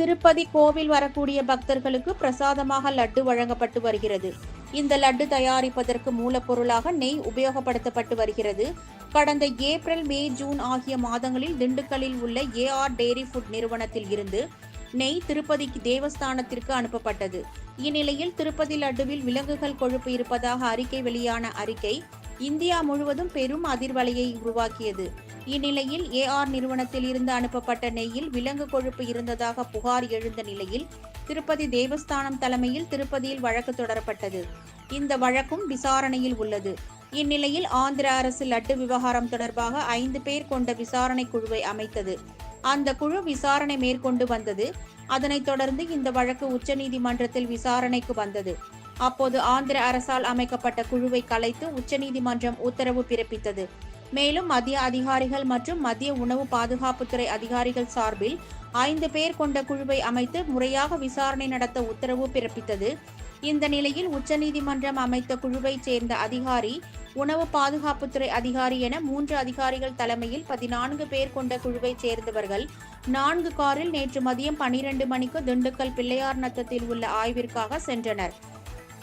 திருப்பதி கோவில் வரக்கூடிய பக்தர்களுக்கு பிரசாதமாக லட்டு வழங்கப்பட்டு வருகிறது. இந்த லட்டு தயாரிப்பதற்கு மூலப்பொருளாக நெய் உபயோகப்படுத்தப்பட்டு வருகிறது. கடந்த ஏப்ரல் மே ஜூன் ஆகிய மாதங்களில் திண்டுக்கல்லில் உள்ள ஏஆர் டெய்ரி ஃபுட் நிறுவனத்தில் இருந்து நெய் திருப்பதி தேவஸ்தானத்திற்கு அனுப்பப்பட்டது. இந்நிலையில் திருப்பதி லட்டுவில் விலங்குகள் கொழுப்பு இருப்பதாக அறிக்கை வெளியான அறிக்கை இந்தியா முழுவதும் பெரும் அதிர்வலையை உருவாக்கியது. இந்நிலையில் ஏஆர் நிறுவனத்தில் இருந்து அனுப்பப்பட்ட நெய்யில் விலங்கு கொழுப்பு இருந்ததாக புகார் எழுந்த நிலையில் திருப்பதி தேவஸ்தானம் தலைமையில் திருப்பதியில் வழக்கு தொடரப்பட்டது. இந்த வழக்கும் விசாரணையில் உள்ளது. இந்நிலையில் ஆந்திர அரசு லட்டு விவகாரம் தொடர்பாக ஐந்து பேர் கொண்ட விசாரணை குழுவை அமைத்தது. அந்த குழு விசாரணை மேற்கொண்டு வந்தது. அதனைத் தொடர்ந்து இந்த வழக்கு உச்சநீதிமன்றத்தில் விசாரணைக்கு வந்தது. அப்போது ஆந்திர அரசால் அமைக்கப்பட்ட குழுவை கலைத்து உச்சநீதிமன்றம் உத்தரவு பிறப்பித்தது. மேலும் மத்திய அதிகாரிகள் மற்றும் மத்திய உணவு பாதுகாப்புத்துறை அதிகாரிகள் சார்பில் ஐந்து பேர் கொண்ட குழுவை அமைத்து முறையாக விசாரணை நடத்த உத்தரவு பிறப்பித்தது. இந்த நிலையில் உச்சநீதிமன்றம் அமைத்த குழுவைச் சேர்ந்த அதிகாரி உணவு பாதுகாப்புத்துறை அதிகாரி என மூன்று அதிகாரிகள் தலைமையில் பதினான்கு பேர் கொண்ட குழுவைச் சேர்ந்தவர்கள் நான்கு காரில் நேற்று மதியம் பனிரெண்டு மணிக்கு திண்டுக்கல் பிள்ளையார் நத்தத்தில் உள்ள ஆய்விற்காக சென்றனர்.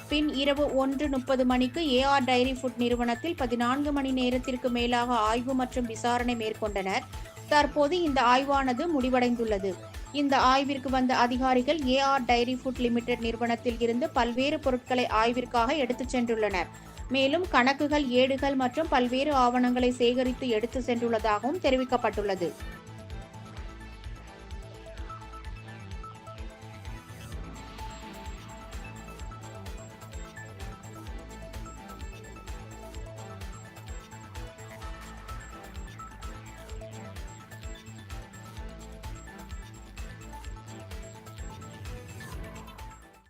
பின் இரவு ஒன்று முப்பது மணிக்கு ஏஆர் டைரி ஃபுட் நிறுவனத்தில் பதினான்கு மணி நேரத்திற்கு மேலாக ஆய்வு மற்றும் விசாரணை மேற்கொண்டனர். தற்போது இந்த ஆய்வானது முடிவடைந்துள்ளது. இந்த ஆய்விற்கு வந்த அதிகாரிகள் ஏஆர் டைரி ஃபுட் லிமிடெட் நிறுவனத்தில் இருந்து பல்வேறு பொருட்களை ஆய்விற்காக எடுத்துச் சென்றுள்ளனர். மேலும் கணக்குகள் ஏடுகள் மற்றும் பல்வேறு ஆவணங்களை சேகரித்து எடுத்து சென்றுள்ளதாகவும் தெரிவிக்கப்பட்டுள்ளது.